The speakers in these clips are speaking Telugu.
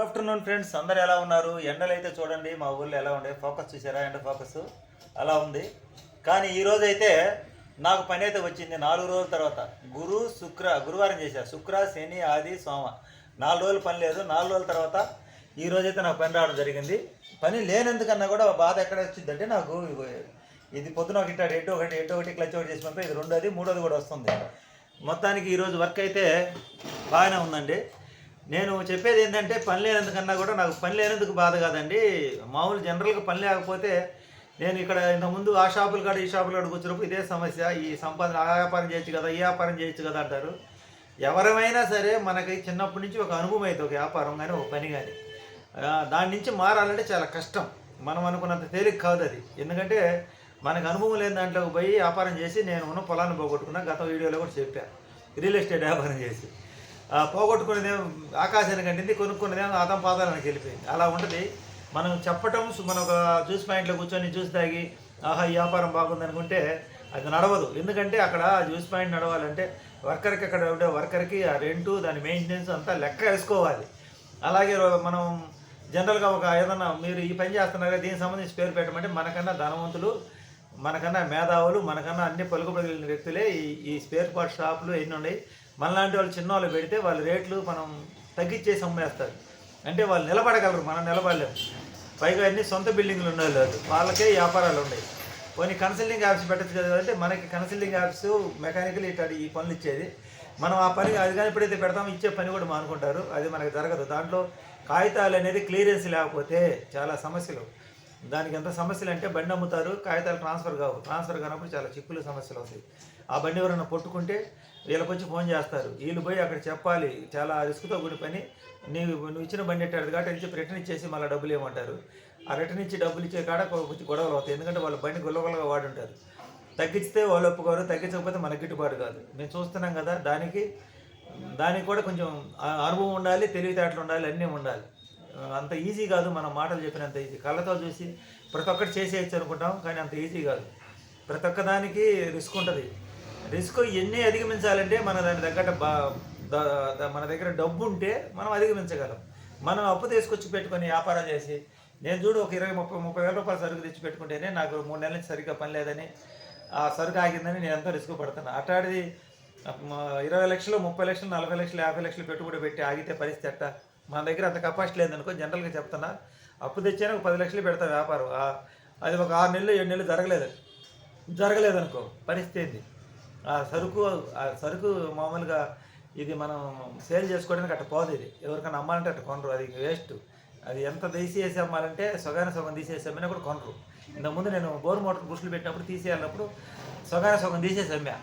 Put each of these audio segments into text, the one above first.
గుడ్ ఆఫ్టర్నూన్ ఫ్రెండ్స్ అందరు ఎలా ఉన్నారు? ఎండలు అయితే చూడండి మా ఊళ్ళో ఎలా ఉండే ఫోకస్ చూసారా? ఎండ ఫోకస్ అలా ఉంది. కానీ ఈ అయితే నాకు పని అయితే వచ్చింది నాలుగు రోజుల తర్వాత. గురు శుక్ర గురువారం చేశా. శుక్ర శని ఆది సోమ. నాలుగు రోజులు పని లేదు. నాలుగు రోజుల తర్వాత ఈ రోజైతే నాకు పని రావడం జరిగింది. పని లేనందుకన్నా కూడా బాధ ఎక్కడ వచ్చిందంటే నాకు ఇది పొద్దున ఒకటి ఎటు ఒకటి ఎటు ఒకటి క్లచ్ ఒకటి చేసి పంపి ఇది రెండోది మూడోది కూడా వస్తుంది. మొత్తానికి ఈరోజు వర్క్ అయితే బాగానే ఉందండి. నేను చెప్పేది ఏంటంటే పని లేనందుకన్నా కూడా నాకు పని లేనందుకు బాధ కాదండి. మామూలు జనరల్గా పని లేకపోతే నేను ఇక్కడ ఇంతకుముందు ఆ షాపులు కాడ ఈ షాపులు కాడ కూర్చున్నప్పుడు ఇదే సమస్య. ఈ సంపాదన ఆ వ్యాపారం చేయొచ్చు కదా ఈ వ్యాపారం చేయొచ్చు కదా అంటారు. ఎవరమైనా సరే మనకి చిన్నప్పటి నుంచి ఒక అనుభవం అయితే ఒక వ్యాపారం కానీ ఒక పని కానీ దాని నుంచి మారాలంటే చాలా కష్టం. మనం అనుకున్నంత తేలిక కాదు అది. ఎందుకంటే మనకు అనుభవం లేని దాంట్లోకి పోయి వ్యాపారం చేసి నేను ఉన్న పొలాన్ని పోగొట్టుకున్నా. గత వీడియోలో కూడా చెప్పాను రియల్ ఎస్టేట్ వ్యాపారం చేసి. పోగొట్టుకునేదేమో ఆకాశానికి అంటింది కొనుక్కునేదేమో ఆతం పాదాలకి వెళ్ళిపోయింది. అలా ఉంటుంది. మనం చెప్పటం మన ఒక జ్యూస్ పాయింట్లో కూర్చొని జ్యూస్ తాగి ఆహా ఈ వ్యాపారం బాగుంది అనుకుంటే అది నడవదు. ఎందుకంటే అక్కడ జ్యూస్ పాయింట్ నడవాలంటే వర్కర్కి అక్కడ ఉండే వర్కర్కి ఆ రెంటు దాని మెయింటెనెన్స్ అంతా లెక్క వేసుకోవాలి. అలాగే మనం జనరల్గా ఒక ఏదన్నా మీరు ఈ పని చేస్తున్నారు దీనికి సంబంధించి పేరు పెట్టమంటే మనకన్నా ధనవంతులు మనకన్నా మేధావులు మనకన్నా అన్ని పలుకుబడిన వ్యక్తులే ఈ ఈ స్పేర్ పార్ట్ షాపులు ఎన్ని ఉన్నాయి. మనలాంటి వాళ్ళు చిన్న వాళ్ళు పెడితే వాళ్ళ రేట్లు మనం తగ్గించేసి అమ్మేస్తారు. అంటే వాళ్ళు నిలబడగలరు మనం నిలబడలేము. పైగా అన్ని సొంత బిల్డింగ్లు ఉన్న లేదు వాళ్ళకే వ్యాపారాలు ఉన్నాయి కొన్ని కన్సల్టింగ్ యాప్స్ పెట్టచ్చు కదా అంటే మనకి కన్సల్టింగ్ యాప్స్ మెకానికల్ ఇట్లా ఈ పనులు ఇచ్చేది. మనం ఆ పని అది కానీ ఎప్పుడైతే పెడతామో ఇచ్చే పని కూడా మానుకుంటారు. అది మనకి జరగదు. దాంట్లో కాగితాలు అనేది క్లియరెన్స్ లేకపోతే చాలా సమస్యలు. దానికి ఎంత సమస్యలు అంటే బండి అమ్ముతారు కాగితాలు ట్రాన్స్ఫర్ కావు. ట్రాన్స్ఫర్ కానప్పుడు చాలా చిక్కులు సమస్యలు వస్తాయి. ఆ బండి ఎవరైనా పట్టుకుంటే వీళ్ళకి వచ్చి ఫోన్ చేస్తారు. వీళ్ళు పోయి అక్కడ చెప్పాలి చాలా రిస్క్తో కూడి పని. నీవు నువ్వు ఇచ్చిన బండి ఎట్టాడు కాబట్టి అని చెప్పి రిటర్న్ ఇచ్చేసి మళ్ళీ డబ్బులు ఏమంటారు ఆ రిటర్న్ ఇచ్చి డబ్బులు ఇచ్చే కాడ కొంచెం గొడవలు అవుతాయి. ఎందుకంటే వాళ్ళ బండి గుల్లగొల్లగా వాడుంటారు. తగ్గిస్తే వాళ్ళు ఒప్పుకోరు తగ్గించకపోతే మనకి గిట్టుబాటు కాదు. మేము చూస్తున్నాం కదా దానికి దానికి కూడా కొంచెం అనుభవం ఉండాలి తెలివితేటలు ఉండాలి అన్నీ ఉండాలి. అంత ఈజీ కాదు మనం మాటలు చెప్పినంత ఈజీ. కళ్ళతో చూసి ప్రతి ఒక్కటి చేసేయచ్చు అనుకుంటాం కానీ అంత ఈజీ కాదు. ప్రతి ఒక్క దానికి రిస్క్ ఉంటుంది. రిస్క్ ఎన్ని అధిగమించాలంటే మన దాని తగ్గట్టు బా మన దగ్గర డబ్బు ఉంటే మనం అధిగమించగలం. మనం అప్పు తీసుకొచ్చి పెట్టుకొని వ్యాపారం చేసి నేను చూడు ఒక ఇరవై ముప్పై ముప్పై వేల రూపాయలు సరుకు తెచ్చి పెట్టుకుంటేనే నాకు మూడు నెలల నుంచి సరిగ్గా పని లేదని ఆ సరుకు ఆగిందని నేను ఎంతో రిస్క్ పడుతున్నాను అట్లాంటిది ఇరవై లక్షలు ముప్పై లక్షలు నలభై లక్షలు యాభై లక్షలు పెట్టుబడి పెట్టి ఆగితే పరిస్థితి ఎట్టా? మన దగ్గర అంత కెపాసిటీ లేదనుకో జనరల్గా చెప్తున్నా అప్పు తెచ్చాను ఒక పది లక్షలు పెడతా వ్యాపారం. అది ఒక ఆరు నెలలు ఏడు నెలలు జరగలేదు. జరగలేదనుకో పరిస్థితి ఏంది? ఆ సరుకు ఆ సరుకు మామూలుగా ఇది మనం సేల్ చేసుకోవడానికి అట్ట పోదు ఇది. ఎవరికైనా అమ్మాలంటే అట్ట కొనరు అది వేస్ట్. అది ఎంత తీసేసి అమ్మాలంటే సగాన సగం తీసేసి అమ్మినా కూడా కొనరు. ఇంతకుముందు నేను బోర్ మోటార్ బుష్లు పెట్టినప్పుడు తీసేయాలన్నప్పుడు సగాన సగం తీసేసి అమ్మా.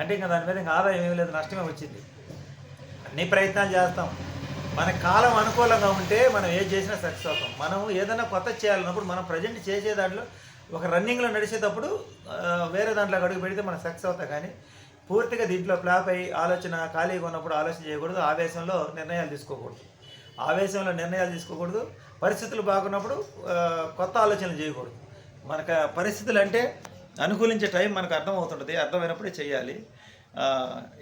అంటే ఇంకా దాని మీద ఇంకా ఆదాయం ఏమీ లేదు నష్టమే వచ్చింది. అన్ని ప్రయత్నాలు చేస్తాం. మన కాలం అనుకూలంగా ఉంటే మనం ఏది చేసినా సక్సెస్ అవుతాం. మనం ఏదైనా కొత్త చేయాలన్నప్పుడు మనం ప్రజెంట్ చేసే దాంట్లో ఒక రన్నింగ్లో నడిచేటప్పుడు వేరే దాంట్లో అడుగు పెడితే మనం సక్సెస్ అవుతాం. కానీ పూర్తిగా దీంట్లో ఫ్లాప్ అయ్యి ఆలోచన ఖాళీగా ఉన్నప్పుడు ఆలోచన చేయకూడదు. ఆవేశంలో నిర్ణయాలు తీసుకోకూడదు. ఆవేశంలో నిర్ణయాలు తీసుకోకూడదు. పరిస్థితులు బాగున్నప్పుడు కొత్త ఆలోచనలు చేయకూడదు. మనకు పరిస్థితులు అంటే అనుకూలించే టైం మనకు అర్థం అవుతుంటుంది అర్థమైనప్పుడే చేయాలి.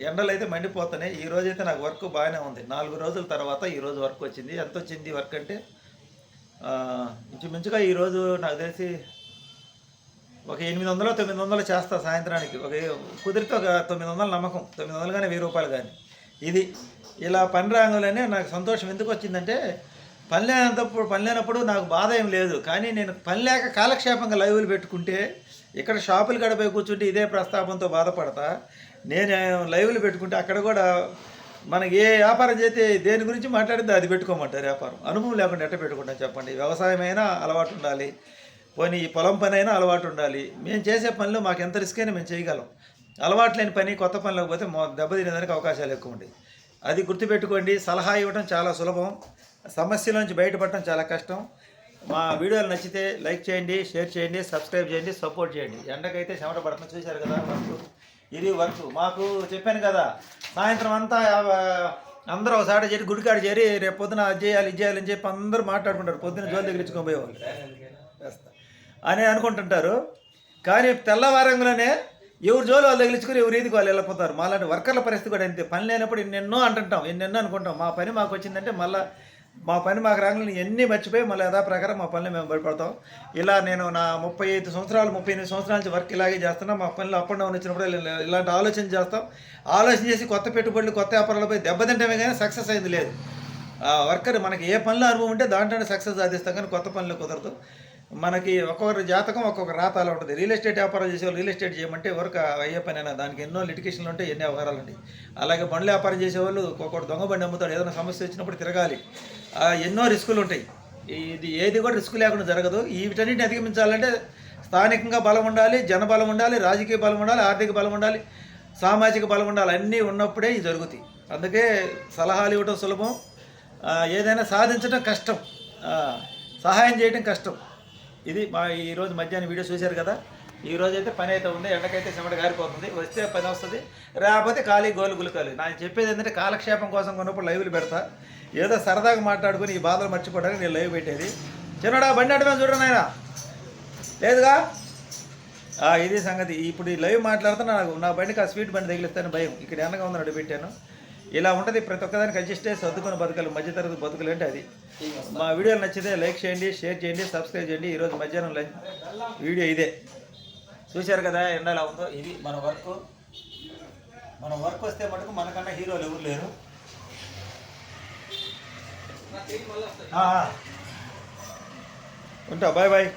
ఎండలు అయితే మండిపోతున్నాయి. ఈ రోజు అయితే నాకు వర్క్ బాగానే ఉంది. నాలుగు రోజుల తర్వాత ఈరోజు వర్క్ వచ్చింది. ఎంత వచ్చింది వర్క్ అంటే ఇంచుమించుగా ఈరోజు నాకు తెలిసి ఒక ఎనిమిది వందలు తొమ్మిది వందలు చేస్తా సాయంత్రానికి. ఒక కుదిరితే ఒక తొమ్మిది వందల నమ్మకం. తొమ్మిది వందలు కానీ వెయ్యి రూపాయలు కానీ. ఇది ఇలా పని రాగానే నాకు సంతోషం ఎందుకు వచ్చిందంటే పని లేనప్పుడు పని లేనప్పుడు నాకు బాధ ఏం లేదు. కానీ నేను పని లేక కాలక్షేపంగా లైవ్లు పెట్టుకుంటే ఇక్కడ షాపులు గడపై కూర్చుంటే ఇదే ప్రస్తాపంతో బాధపడతా. నేను లైవ్లు పెట్టుకుంటే అక్కడ కూడా మనకి ఏ వ్యాపారం చేస్తే దేని గురించి మాట్లాడితే అది పెట్టుకోమంటారు వ్యాపారం. అనుభవం లేకుండా ఎట్ట పెట్టుకుంటాం చెప్పండి. వ్యవసాయమైనా అలవాటు ఉండాలి. పోనీ ఈ పొలం పని అయినా అలవాటు ఉండాలి. మేము చేసే పనులు మాకు ఎంత రిస్క్ అయినా మేము చేయగలం. అలవాటు లేని పని కొత్త పనిలోకి పోతే దెబ్బ దెబ్బతినేదానికి అవకాశాలు ఎక్కువ ఉండి అది గుర్తుపెట్టుకోండి. సలహా ఇవ్వడం చాలా సులభం. సమస్యలోంచి బయటపడటం చాలా కష్టం. మా వీడియోలు నచ్చితే లైక్ చేయండి షేర్ చేయండి సబ్స్క్రైబ్ చేయండి సపోర్ట్ చేయండి. ఎండకైతే చెమట పడుతుంది చూశారు కదా వర్క్ ఇది వర్క్. మాకు చెప్పాను కదా సాయంత్రం అంతా అందరూ ఒకసారి చేరి గుడికాడ చేరి రేపు పొద్దున అది చేయాలి ఇది చేయాలి అని చెప్పి అందరూ మాట్లాడుకుంటారు. పొద్దున జోలు దగ్గర ఇచ్చుకొని పోయేవాళ్ళు. అని అనుకుంటుంటారు. కానీ తెల్లవారంగానే ఎవరు జోలు వాళ్ళు తగిలించుకుని ఎవరు ఈదికి వాళ్ళు వెళ్ళిపోతారు. మాలాంటి వర్కర్ల పరిస్థితి కూడా అంతే. పని లేనప్పుడు ఎన్నెన్నో అంటుంటాం ఎన్నెన్నో అనుకుంటాం. మా పని మాకు వచ్చిందంటే మళ్ళీ మా పని మాకు రాగానే ఎన్ని మర్చిపోయి మళ్ళీ యథాప్రకారం మా పనులు మేము బయటపడతాం. ఇలా నేను నా ముప్పై ఐదు సంవత్సరాలు ముప్పై ఎనిమిది సంవత్సరాల నుంచి వర్క్ ఇలాగే చేస్తున్నా. మా పనులు అప్ అండ్ డౌన్ వచ్చినప్పుడు ఇలాంటి ఆలోచన చేస్తాం. ఆలోచన చేసి కొత్త పెట్టుబడులు కొత్త వ్యాపారాలపై దెబ్బతింటమే కానీ సక్సెస్ అయింది లేదు. ఆ వర్కర్ మనకి ఏ పనిలో అనుభవం ఉంటే దాంట్లోనే సక్సెస్ సాధిస్తాం కానీ కొత్త పనులు కుదరదు. మనకి ఒక్కొక్కరి జాతకం ఒక్కొక్క రాత అలా ఉంటుంది. రియల్ ఎస్టేట్ వ్యాపారం చేసే వాళ్ళు రియల్ ఎస్టేట్ చేయమంటే వర్క్ అయ్యే పనైనా దానికి ఎన్నో లిటికేషన్లు ఉంటాయి ఎన్ని వ్యవహారాలు ఉంటాయి. అలాగే బండ్ల వ్యాపారం చేసేవాళ్ళు ఒక్కొక్కటి దొంగ బండి అమ్ముతాడు. ఏదైనా సమస్య వచ్చినప్పుడు తిరగాలి. ఎన్నో రిస్కులు ఉంటాయి. ఇది ఏది కూడా రిస్క్ లేకుండా జరగదు. ఈ వీటన్నిటిని అధిగమించాలంటే స్థానికంగా బలం ఉండాలి జన బలం ఉండాలి రాజకీయ బలం ఉండాలి ఆర్థిక బలం ఉండాలి సామాజిక బలం ఉండాలి. అన్నీ ఉన్నప్పుడే ఇవి జరుగుతాయి. అందుకే సలహాలు ఇవ్వడం సులభం. ఏదైనా సాధించడం కష్టం. సహాయం చేయడం కష్టం. ఇది మా ఈరోజు మధ్యాహ్నం వీడియో చూశారు కదా? ఈ రోజు అయితే పని అయితే ఉంది ఎండకైతే చెమట గారిపోతుంది వస్తే పని వస్తుంది. రాకపోతే ఖాళీ గోలు గులకాలి. నాకు చెప్పేది ఏంటంటే కాలక్షేపం కోసం కొన్నప్పుడు లైవ్లు పెడతా. ఏదో సరదాగా మాట్లాడుకుని ఈ బాధలు మర్చిపోవడానికి నేను లైవ్ పెట్టేది. చిన్నడా బండి అడమే చూడండి ఆయన లేదుగా? ఆ, ఇది సంగతి. ఇప్పుడు ఈ లైవ్ మాట్లాడుతున్నా నాకు నా బండికి ఆ స్వీట్ బండి తగిలిస్తాను భయం. ఇక్కడ ఎండగా ఉందని అడుగుపెట్టాను. ఇలా ఉంటుంది ప్రతి ఒక్కదానికి అడ్జస్ట్ చేసి సర్దుకొని బతకాలి మధ్యతరగతి బతుకులు అంటే అది. మా వీడియోలు నచ్చితే లైక్ చేయండి షేర్ చేయండి సబ్స్క్రైబ్ చేయండి. ఈరోజు మధ్యాహ్నం లంచ్. వీడియో ఇదే. చూశారు కదా ఎండ ఎలా ఉందో? ఇది మన వర్క్. మన వర్క్ వస్తే మటుకు మనకన్నా హీరోలు ఎవరు లేరు. ఉంటా బాయ్ బాయ్.